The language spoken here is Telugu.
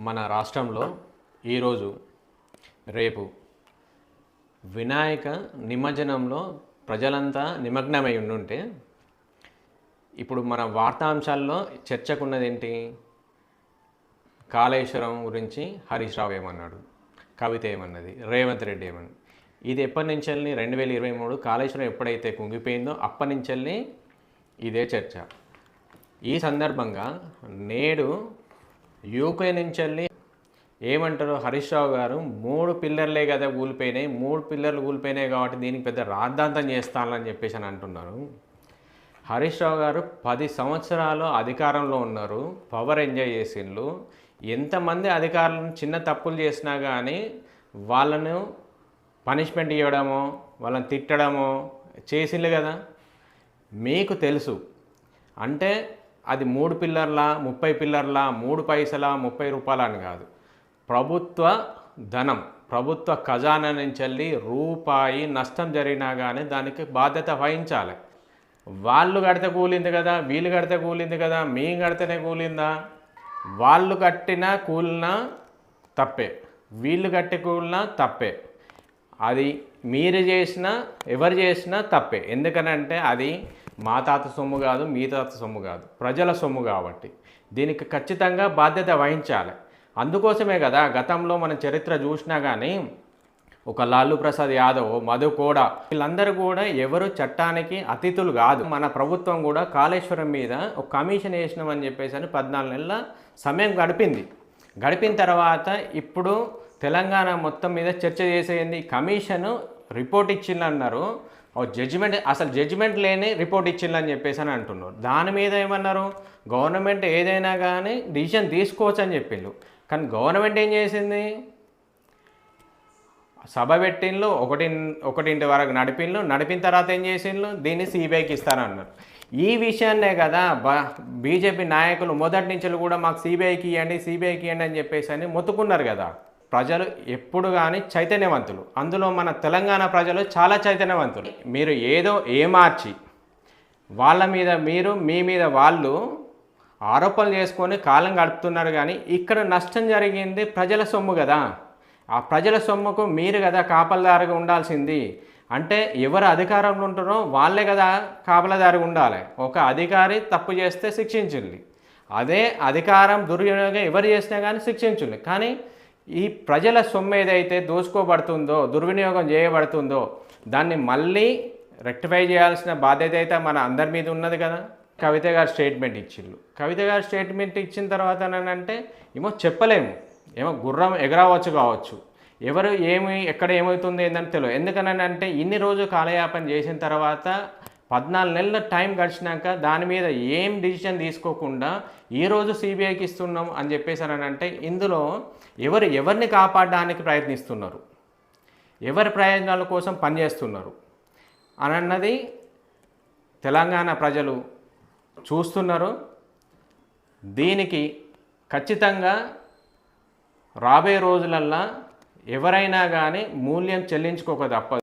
మన రాష్ట్రంలో ఈరోజు రేపు వినాయక నిమజ్జనంలో ప్రజలంతా నిమగ్నమై ఉండుంటే ఇప్పుడు మన వార్తాంశాల్లో చర్చకున్నది ఏంటి కాళేశ్వరం గురించి హరీష్ రావు ఏమన్నాడు? కవిత ఏమన్నది? రేవంత్ రెడ్డి ఏమన్నది ఇది ఎప్పటి నుంచి రెండు వేల ఇరవై మూడు కాళేశ్వరం ఎప్పుడైతే కుంగిపోయిందో అప్పటి నుంచి ఇదే చర్చ. ఈ సందర్భంగా నేడు యూకే నుంచి వెళ్ళి ఏమంటారు? హరీష్ రావు గారు మూడు పిల్లర్లే కదా కూలిపోయినాయి మూడు పిల్లర్లు కూలిపోయినాయి కాబట్టి దీనికి పెద్ద రాద్ధాంతం చేస్తానని చెప్పేసి అని అంటున్నారు. హరీష్ రావు గారు పది సంవత్సరాలు అధికారంలో ఉన్నారు. పవర్ ఎంజాయ్ చేసిండ్రు ఎంతమంది అధికారులను చిన్న తప్పులు చేసినా కానీ వాళ్ళను పనిష్మెంట్ ఇవ్వడమో వాళ్ళని తిట్టడమో చేసిండ్రు కదా. మీకు తెలుసు. అంటే అది మూడు పిల్లర్ల ముప్పై పిల్లర్ల మూడు పైసల ముప్పై రూపాయల అని కాదు. ప్రభుత్వ ధనం ప్రభుత్వ ఖజానా నుంచి వెళ్ళి రూపాయి నష్టం జరిగినా కానీ దానికి బాధ్యత వహించాలి. వాళ్ళు కడితే కూలింది కదా వీళ్ళు కడితే కూలింది కదా మేము కడితేనే కూలిందా? వాళ్ళు కట్టినా కూలినా తప్పే. వీళ్ళు కట్టి కూలినా తప్పే. అది మీరు చేసినా ఎవరు చేసినా తప్పే. ఎందుకనంటే అది మా తాత సొమ్ము కాదు మీ తాత సొమ్ము కాదు. ప్రజల సొమ్ము కాబట్టి. దీనికి ఖచ్చితంగా బాధ్యత వహించాలి. అందుకోసమే కదా గతంలో మన చరిత్ర చూసినా కానీ ఒక లాలు ప్రసాద్ యాదవ్ మధు కూడా వీళ్ళందరూ కూడా ఎవరు చట్టానికి అతిథులు కాదు. మన ప్రభుత్వం కూడా కాళేశ్వరం మీద ఒక కమిషన్ వేసినామని చెప్పేసి అని పద్నాలుగు నెలల సమయం గడిపింది. గడిపిన తర్వాత ఇప్పుడు తెలంగాణ మొత్తం మీద చర్చ చేసేది కమిషన్ రిపోర్ట్ ఇచ్చిందన్నారు. ఓ జడ్జిమెంట్ అసలు జడ్జిమెంట్ లేని రిపోర్ట్ ఇచ్చిందని చెప్పేసి అని అంటున్నారు. దాని మీద ఏమన్నారు? గవర్నమెంట్ ఏదైనా కానీ డిసిషన్ తీసుకోవచ్చు అని చెప్పిండు కానీ గవర్నమెంట్ ఏం చేసింది? సభ పెట్టిండ్లు ఒకటి ఒకటింటి వరకు నడిపిండ్లు నడిపిన తర్వాత ఏం చేసిండ్లు దీన్ని సిబిఐకి ఇస్తారన్నారు ఈ విషయాన్నే కదా బ బీజేపీ నాయకులు మొదటి నుంచి కూడా మాకు సిబిఐకి ఇవ్వండి సిబిఐకి ఇవ్వండి అని చెప్పేసి అని మొత్తుకున్నారు కదా. ప్రజలు ఎప్పుడు కానీ చైతన్యవంతులు. అందులో మన తెలంగాణ ప్రజలు చాలా చైతన్యవంతులు. మీరు ఏదో ఏమార్చి వాళ్ళ మీద మీరు మీ మీద వాళ్ళు ఆరోపణలు చేసుకొని కాలం గడుపుతున్నారు కానీ ఇక్కడ నష్టం జరిగింది ప్రజల సొమ్ము కదా. ఆ ప్రజల సొమ్ముకు మీరు కదా కాపలదారుగా ఉండాల్సింది. అంటే ఎవరు అధికారంలో ఉంటారో వాళ్ళే కదా కాపలదారుగా ఉండాలి. ఒక అధికారి తప్పు చేస్తే శిక్షించింది. అదే అధికారం దుర్వినియోగం ఎవరు చేసినా కానీ శిక్షించింది. కానీ ఈ ప్రజల సొమ్ము ఏదైతే దోచుకోబడుతుందో దుర్వినియోగం చేయబడుతుందో దాన్ని మళ్ళీ రెక్టిఫై చేయాల్సిన బాధ్యత అయితే మన అందరి మీద ఉన్నది కదా. కవిత గారు స్టేట్మెంట్ ఇచ్చిళ్ళు. కవిత గారు స్టేట్మెంట్ ఇచ్చిన తర్వాత అంటే ఏమో చెప్పలేము. ఏమో గుర్రం ఎగరవచ్చు కావచ్చు. ఎవరు ఏమి ఎక్కడ ఏమవుతుంది ఏందని తెలియదు. ఎందుకనంటే ఇన్ని రోజు కాలయాపన చేసిన తర్వాత పద్నాలుగు నెలల టైం గడిచినాక దాని మీద ఏం డిసిషన్ తీసుకోకుండా ఈరోజు సిబిఐకి ఇస్తున్నాం అని చెప్పేసారనంటే అని అంటే ఇందులో ఎవరు ఎవరిని కాపాడడానికి ప్రయత్నిస్తున్నారు? ఎవరి ప్రయోజనాల కోసం పనిచేస్తున్నారు? అని అన్నది తెలంగాణ ప్రజలు చూస్తున్నారు. దీనికి ఖచ్చితంగా రాబోయే రోజులల్లా ఎవరైనా కానీ మూల్యం చెల్లించుకోక తప్పదు.